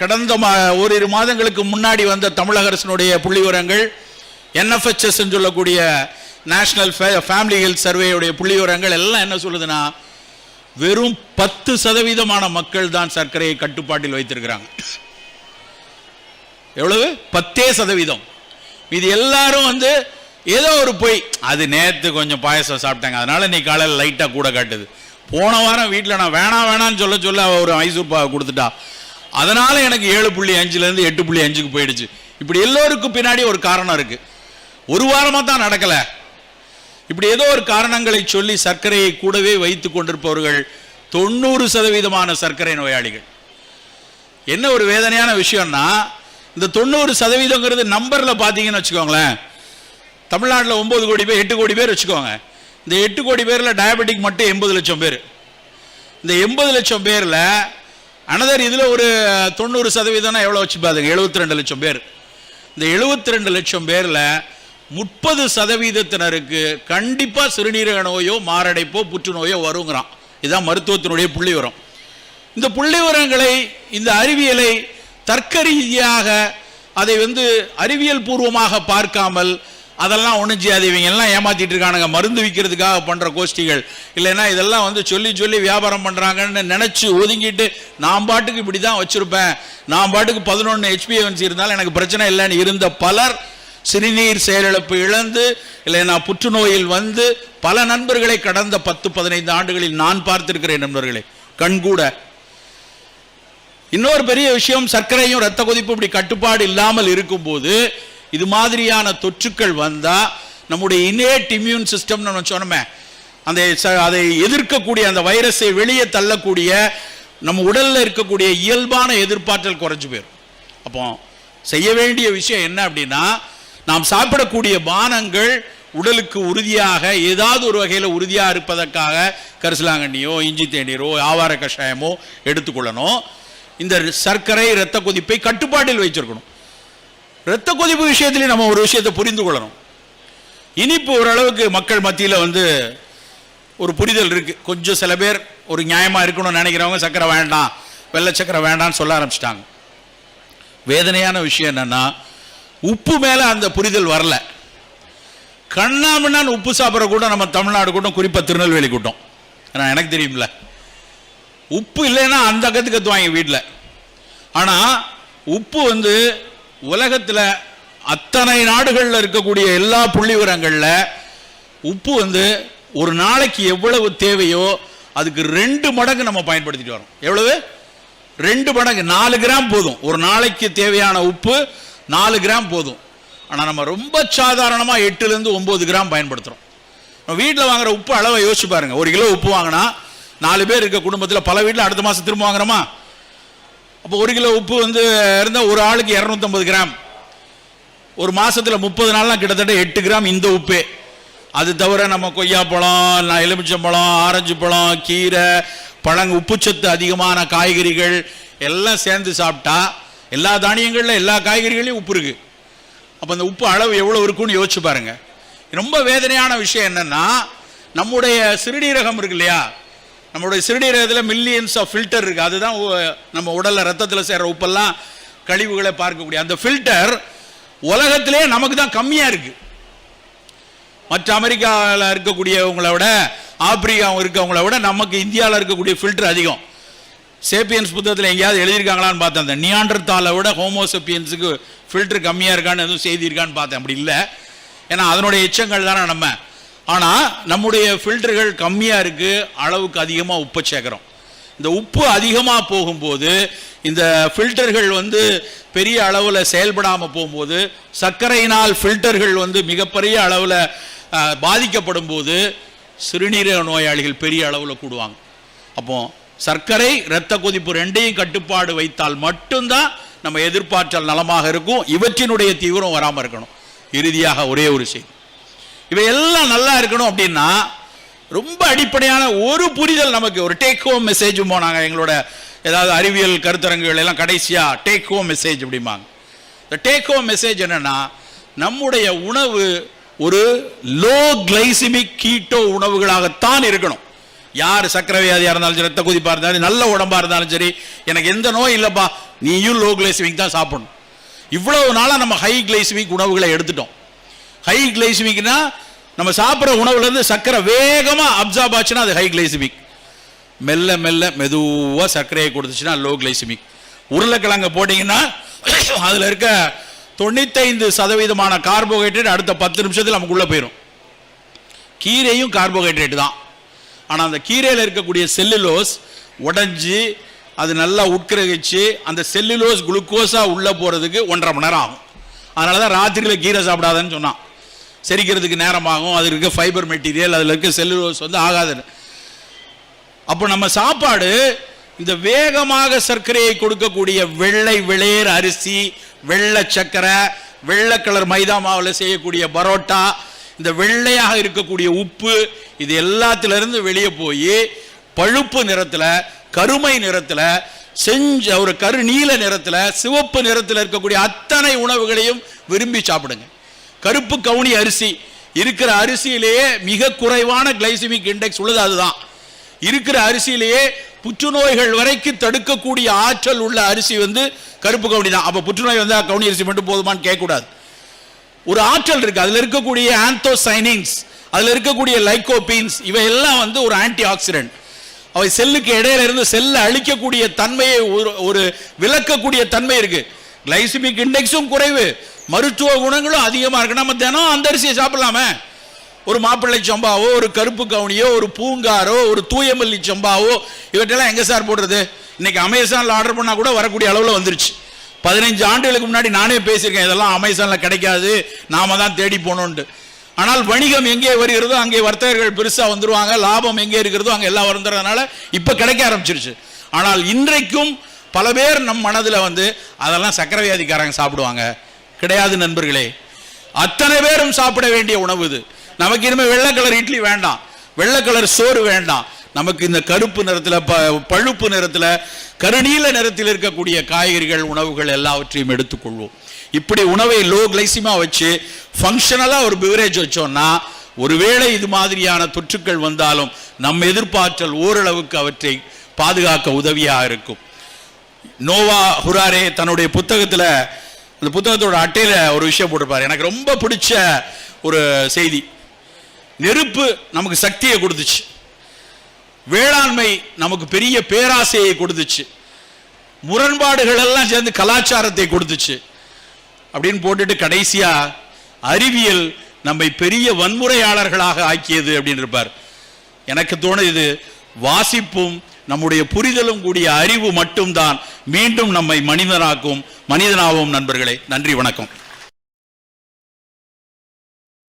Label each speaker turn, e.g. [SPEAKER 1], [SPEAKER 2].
[SPEAKER 1] கடந்த மா ஓரிரு மாதங்களுக்கு முன்னாடி வந்த தமிழக அரசினுடைய புள்ளிவிவரங்கள் என்எஃப்ஹெச்எஸ் சொல்லக்கூடிய நேஷனல் ஃபேமிலி ஹெல்த் சர்வேயுடைய புள்ளிவிவரங்கள் எல்லாம் என்ன சொல்லுதுன்னா வெறும் பத்து சதவீதமான மக்கள் தான் சர்க்கரையை கட்டுப்பாட்டில் வைத்திருக்கிறாங்க. எவ்வளவு? பத்தே சதவீதம். இது எல்லாரும் வந்து ஏதோ ஒரு பொய் அது நேற்று கொஞ்சம் பாயசம் சாப்பிட்டாங்க அதனால நீ காலையில் லைட்டாக கூட காட்டுது. போன வாரம் வீட்டில் நான் வேணாம் வேணாம்னு சொல்ல சொல்ல ஒரு மைசூர் பாவை கொடுத்துட்டா. அதனால எனக்கு ஏழு புள்ளி அஞ்சுலேருந்து எட்டு புள்ளி அஞ்சுக்கு போயிடுச்சு. இப்படி எல்லோருக்கும் பின்னாடி ஒரு காரணம் இருக்கு. ஒரு வாரமாக தான் நடக்கலை. இப்படி ஏதோ ஒரு காரணங்களை சொல்லி சர்க்கரையை கூடவே வைத்துக் கொண்டிருப்பவர்கள் தொண்ணூறு சதவீதமான சர்க்கரை நோயாளிகள். என்ன ஒரு வேதனையான விஷயம்னா இந்த தொண்ணூறு சதவீதங்கிறது நம்பர்ல பார்த்தீங்கன்னு வச்சுக்கோங்களேன். தமிழ்நாட்டில் ஒன்பது கோடி பேர் எட்டு கோடி பேர் வச்சுக்கோங்க. இந்த எட்டு கோடி பேர்ல டயபெட்டிக் மட்டும் எண்பது லட்சம் பேர். இந்த எண்பது லட்சம் பேர்ல அனதர் இதில் ஒரு தொண்ணூறு சதவீதம்னா எவ்வளோ வச்சு பாருங்க? எழுபத்தி ரெண்டு லட்சம் பேர். இந்த எழுபத்தி ரெண்டு லட்சம் பேரில் முப்பது சதவீதத்தினருக்கு கண்டிப்பாக சிறுநீரக நோயோ மாரடைப்போ புற்றுநோயோ வருங்கிறான். இதுதான் மருத்துவத்தினுடைய புள்ளி வரும் இந்த புள்ளி விவரங்களை இந்த அறிவியலை தர்க்க ரீதியாக அதை வந்து அறிவியல் பூர்வமாக பார்க்காமல் அதெல்லாம் ஒன்றும் செய்யாது. இவங்க எல்லாம் ஏமாத்திட்டு இருக்கானுங்க. மருந்து விற்கிறதுக்காக பண்ணுற கோஷ்டிகள். இல்லைன்னா இதெல்லாம் வந்து சொல்லி சொல்லி வியாபாரம் பண்ணுறாங்கன்னு நினச்சி ஒதுங்கிட்டு நான் பாட்டுக்கு இப்படி தான் வச்சுருப்பேன். நான் பாட்டுக்கு பதினொன்று ஹெச்பிஎன்சி இருந்தாலும் எனக்கு பிரச்சனை இல்லைன்னு இருந்த பலர் சிறுநீர் செயலிழப்பு இழந்து இல்லைன்னா புற்றுநோயில் வந்து பல நண்பர்களை கடந்த பத்து பதினைந்து ஆண்டுகளில் நான் பார்த்திருக்கிறேன் நண்பர்களே. கண்கூட இன்னொரு பெரிய விஷயம் சர்க்கரையும் ரத்த கொதிப்பு இப்படி கட்டுப்பாடு இல்லாமல் இருக்கும்போது இது மாதிரியான தொற்றுக்கள் வந்தால் நம்முடைய இனேட் இம்யூன் சிஸ்டம் நம்ம சொன்னோமே அந்த ச- அதை எதிர்க்கக்கூடிய அந்த வைரஸை வெளியே தள்ளக்கூடிய நம்ம உடலில் இருக்கக்கூடிய இயல்பான எதிர்ப்பாற்றல் குறைஞ்சு போயிடும் அப்போ செய்ய வேண்டிய விஷயம் என்ன அப்படின்னா நாம் சாப்பிடக்கூடிய பானங்கள் உடலுக்கு உறுதியாக ஏதாவது ஒரு வகையில் உறுதியாக இருப்பதற்காக கரிசலாங்கண்ணியோ இஞ்சி தேநீரோ ஆவார கஷாயமோ எடுத்துக்கொள்ளணும். இந்த சர்க்கரை இரத்த கொதிப்பை கட்டுப்பாட்டில் வச்சிருக்கணும் இரத்த கொதிப்பு விஷயத்திலே நம்ம ஒரு விஷயத்தை புரிந்து கொள்ளணும். இனிப்பு ஓரளவுக்கு மக்கள் மத்தியில் வந்து ஒரு புரிதல் இருக்கு. கொஞ்சம் சில பேர் ஒரு நியாயமாக இருக்கணும்னு நினைக்கிறவங்க சக்கரை வேண்டாம் வெள்ளை சக்கரை வேண்டாம்னு சொல்ல ஆரம்பிச்சிட்டாங்க. வேதனையான விஷயம் என்னன்னா உப்பு மேலே அந்த புரிதல் வரல. கண்ணாமண்ணான்னு உப்பு சாப்பிட்ற கூட்டம் நம்ம தமிழ்நாடு கூட்டம் குறிப்பாக திருநெல்வேலி கூட்டம். ஏன்னா எனக்கு தெரியும்ல. உப்பு இல்லைன்னா அந்த கற்று கற்றுவாங்க வீட்டில் ஆனால் உப்பு வந்து உலகத்தில் அத்தனை நாடுகளில் இருக்கக்கூடிய எல்லா புள்ளி உப்பு வந்து ஒரு நாளைக்கு எவ்வளவு தேவையோ அதுக்கு ரெண்டு மடங்கு நம்ம பயன்படுத்திட்டு வரோம். எவ்வளவு? ரெண்டு மடங்கு. நாலு கிராம் போதும். ஒரு நாளைக்கு தேவையான உப்பு நாலு கிராம் போதும். ஆனால் நம்ம ரொம்ப சாதாரணமாக எட்டுலேருந்து ஒம்பது கிராம் பயன்படுத்துகிறோம் நம்ம வீட்டில் வாங்குற உப்பு அளவை யோசிச்சு பாருங்கள் ஒரு கிலோ உப்பு வாங்கினா நாலு பேர் இருக்க குடும்பத்தில் பல வீட்டில் அடுத்த மாதம் திரும்ப வாங்குறோமா? அப்போ ஒரு கிலோ உப்பு வந்து இருந்தால் ஒரு ஆளுக்கு இரநூத்தம்பது கிராம். ஒரு மாதத்தில் முப்பது நாள்லாம் கிட்டத்தட்ட எட்டு கிராம் இந்த உப்பே. அது தவிர நம்ம கொய்யாப்பழம் நான் எலுமிச்சம்பழம் ஆரஞ்சு பழம் கீரை பழங்க உப்புச்சத்து அதிகமான காய்கறிகள் எல்லாம் சேர்ந்து சாப்பிட்டா எல்லா தானியங்களில் எல்லா காய்கறிகளையும் உப்பு இருக்குது அப்போ அந்த உப்பு அளவு எவ்வளோ இருக்குன்னு யோசிச்சு பாருங்கள் ரொம்ப வேதனையான விஷயம் என்னென்னா நம்முடைய சிறுநீரகம் இருக்கு இல்லையா? நம்மளுடைய சிறுநீரகத்தில் மில்லியன்ஸ் ஆஃப் ஃபில்டர் இருக்குது அதுதான் உ- நம்ம உடலில் ரத்தத்தில் சேர்கிற உப்பெல்லாம் கழிவுகளை பார்க்கக்கூடிய அந்த ஃபில்டர் உலகத்திலே நமக்கு தான் கம்மியாக இருக்குது மற்ற அமெரிக்காவில் இருக்கக்கூடியவங்களை விட ஆப்பிரிக்காவும் இருக்கவங்கள விட நமக்கு இந்தியாவில் இருக்கக்கூடிய ஃபில்டர் அதிகம். சேப்பியன்ஸ் புத்தகத்தில் எங்கேயாவது எழுதியிருக்காங்களான்னு பார்த்தேன். அந்த நியாண்டர்தாலை விட ஹோமோசெப்பியன்ஸுக்கு ஃபில்டர் கம்மியாக இருக்கான்னு எதுவும் செய்தி இருக்கான்னு பார்த்தேன். அப்படி இல்லை. ஏன்னா அதனுடைய எச்சங்கள் தானே நம்ம. ஆனால் நம்முடைய ஃபில்டர்கள் கம்மியாக இருக்குது அளவுக்கு அதிகமாக உப்பை சேர்க்குறோம் இந்த உப்பு அதிகமாக போகும்போது இந்த ஃபில்டர்கள் வந்து பெரிய அளவில் செயல்படாமல் போகும்போது சர்க்கரையினால் ஃபில்டர்கள் வந்து மிகப்பெரிய அளவில் பாதிக்கப்படும் போது சிறுநீரக நோயாளிகள் பெரிய அளவில் கூடுவாங்க. அப்போ சர்க்கரை இரத்த கொதிப்பு ரெண்டையும் கட்டுப்பாடு வைத்தால் மட்டும்தான் நம்ம எதிர்பார்த்தல் நலமாக இருக்கும். இவற்றினுடைய தீவிரம் வராமல் இருக்கணும். இறுதியாக ஒரே ஒரு செய்தி. இவை எல்லாம் நல்லா இருக்கணும் அப்படின்னா ரொம்ப அடிப்படையான ஒரு புரிதல் நமக்கு ஒரு டேக் ஹோம் மெசேஜ் போனாங்க. எங்களோட ஏதாவது அறிவியல் கருத்தரங்குகள் எல்லாம் கடைசியாக டேக் ஹோம் மெசேஜ் அப்படிம்பாங்க. இந்த டேக் ஹோம் மெசேஜ் என்னன்னா நம்முடைய உணவு ஒரு லோ கிளைசிமிக் கீட்டோ உணவுகளாகத்தான் இருக்கணும். யார் சக்கரை வியாதியாக இருந்தாலும் சரி ரத்த குதிப்பாக இருந்தாலும் நல்ல உடம்பாக இருந்தாலும் சரி எனக்கு எந்த நோய் இல்லைப்பா நீயும் லோ கிளைசிமிக் தான் சாப்பிடணும். இவ்வளவு நாளாக நம்ம ஹை கிளைசிமிக் உணவுகளை எடுத்துட்டோம். ஹை கிளைசிமிக்னா நம்ம சாப்பிட்ற உணவுலேருந்து சர்க்கரை வேகமாக அப்சார்ப் ஆச்சுன்னா அது ஹை கிளைசிமிக் மெல்ல மெல்ல மெதுவாக சர்க்கரையை கொடுத்துச்சுன்னா லோ கிளைசிமிக் உருளைக்கிழங்க போட்டிங்கன்னா அதில் இருக்க தொண்ணூத்தைந்து சதவீதமான கார்போஹைட்ரேட் அடுத்த பத்து நிமிஷத்தில் நமக்குள்ளே போயிடும் கீரையும் கார்போஹைட்ரேட் தான். ஆனால் அந்த கீரையில் இருக்கக்கூடிய செல்லுலோஸ் உடஞ்சி அது நல்லா உட்கிரகிச்சு அந்த செல்லுலோஸ் குளுக்கோஸாக உள்ளே போகிறதுக்கு ஒன்றரை மணி நேரம் ஆகும். அதனால தான் ராத்திரியில் கீரை சாப்பிடாதன்னு சொன்னான். செரிக்கிறதுக்கு நேரமாகும். அது இருக்க ஃபைபர் மெட்டீரியல் அதில் இருக்க செல்லுலோஸ் வந்து ஆகாதுன்னு அப்போ நம்ம சாப்பாடு இந்த வேகமாக சர்க்கரையை கொடுக்கக்கூடிய வெள்ளை விளையர் அரிசி வெள்ளை சர்க்கரை வெள்ளை கலர் மைதா மாவில் செய்யக்கூடிய பரோட்டா இந்த வெள்ளையாக இருக்கக்கூடிய உப்பு இது எல்லாத்திலிருந்து வெளியே போய் பழுப்பு நிறத்தில் கருமை நிறத்தில் செஞ்ச ஒரு கரு நீல நிறத்தில் சிவப்பு நிறத்தில் இருக்கக்கூடிய அத்தனை உணவுகளையும் விரும்பி சாப்பிடுங்க. கருப்பு கவுனி அரிசி. இருக்கிற அரிசியிலேயே மிக குறைவான கிளைசிமிக் இண்டெக்ஸ் உள்ளது அதுதான். இருக்கிற அரிசியிலேயே புற்றுநோய்கள் வரைக்கும் தடுக்கக்கூடிய ஆற்றல் உள்ள அரிசி வந்து கருப்பு கவுனி தான். அப்போ புற்றுநோய் வந்து கவுனி அரிசி மட்டும் போதுமான்னு கேட்கக்கூடாது. ஒரு ஆற்றல் இருக்கு. அதுல இருக்கக்கூடிய ஆந்தோசைனிங்ஸ் அதுல இருக்கக்கூடிய லைகோபீன்ஸ் இவை எல்லாம் வந்து ஒரு ஆன்டி ஆக்சிடென்ட் அவை செல்லுக்கு இடையில இருந்து செல்லை அழிக்கக்கூடிய தன்மையை ஒரு ஒரு விளக்கக்கூடிய தன்மை இருக்கு. கிளைசிமிக் இண்டெக்ஸும் குறைவு. மருத்துவ குணங்களும் அதிகமாக இருக்கு. நம்ம தினம் அந்த அரிசியை சாப்பிடலாமே. ஒரு மாப்பிள்ளை சம்பாவோ ஒரு கருப்பு கவுனியோ ஒரு பூங்காரோ ஒரு தூயமல்லி சம்பாவோ இவற்றெல்லாம் எங்கே சார் போடுறது? இன்னைக்கு அமேசானில் ஆர்டர் பண்ணால் கூட வரக்கூடிய அளவில் வந்துருச்சு. பதினைஞ்சு ஆண்டுகளுக்கு முன்னாடி நானே பேசியிருக்கேன் இதெல்லாம் அமேசானில் கிடைக்காது நாம தான் தேடி போனோம்ட்டு ஆனால் வணிகம் எங்கே வருகிறதோ அங்கே வர்த்தகர்கள் பெருசாக வந்துருவாங்க லாபம் எங்கே இருக்கிறதோ அங்கே எல்லாம் வந்துடுறதுனால இப்போ கிடைக்க ஆரம்பிச்சிருச்சு. ஆனால் இன்றைக்கும் பல பேர் நம் மனதில் வந்து அதெல்லாம் சக்கரவியாதிக்காரங்க சாப்பிடுவாங்க. கிடையாது நண்பர்களே. அத்தனை பேரும் சாப்பிட வேண்டிய உணவு இது. நமக்கு இனிமே வெள்ளை கலர் இட்லி வேண்டாம். வெள்ளை கலர் சோறு வேண்டாம். நமக்கு இந்த கருப்பு நிறத்தில் ப- பழுப்பு நிறத்தில் கருநீல நிறத்தில் இருக்கக்கூடிய காய்கறிகள் உணவுகள் எல்லாவற்றையும் எடுத்துக்கொள்வோம். இப்படி உணவை லோ கிளைசிமா வச்சு ஃபங்க்ஷனலாக ஒரு பிவரேஜ் வச்சோம்னா ஒருவேளை இது மாதிரியான தொற்றுக்கள் வந்தாலும் நம் எதிர்பார்த்தல் ஓரளவுக்கு அவற்றை பாதுகாக்க உதவியாக இருக்கும். நோவா ஹுராரே தன்னுடைய புத்தகத்தில் அந்த புத்தகத்தோட அட்டையில் ஒரு விஷயம் போட்டிருப்பாரு. எனக்கு ரொம்ப பிடிச்ச ஒரு செய்தி. நெருப்பு நமக்கு சக்தியை கொடுத்துச்சு. வேளாண்மை நமக்கு பெரிய பேராசையை கொடுத்துச்சு. முரண்பாடுகள் எல்லாம் சேர்ந்து கலாச்சாரத்தை கொடுத்துச்சு. அப்படின்னு போட்டுட்டு கடைசியா அறிவியல் நம்மை பெரிய வன்முறையாளர்களாக ஆக்கியது அப்படின்னு இருப்பார் எனக்கு தோணுது வாசிப்பும் நம்முடைய புரிதலும் கூடிய அறிவு மட்டும்தான் மீண்டும் நம்மை மனிதனாக்கும் மனிதனாகவும் நண்பர்களே. நன்றி வணக்கம்.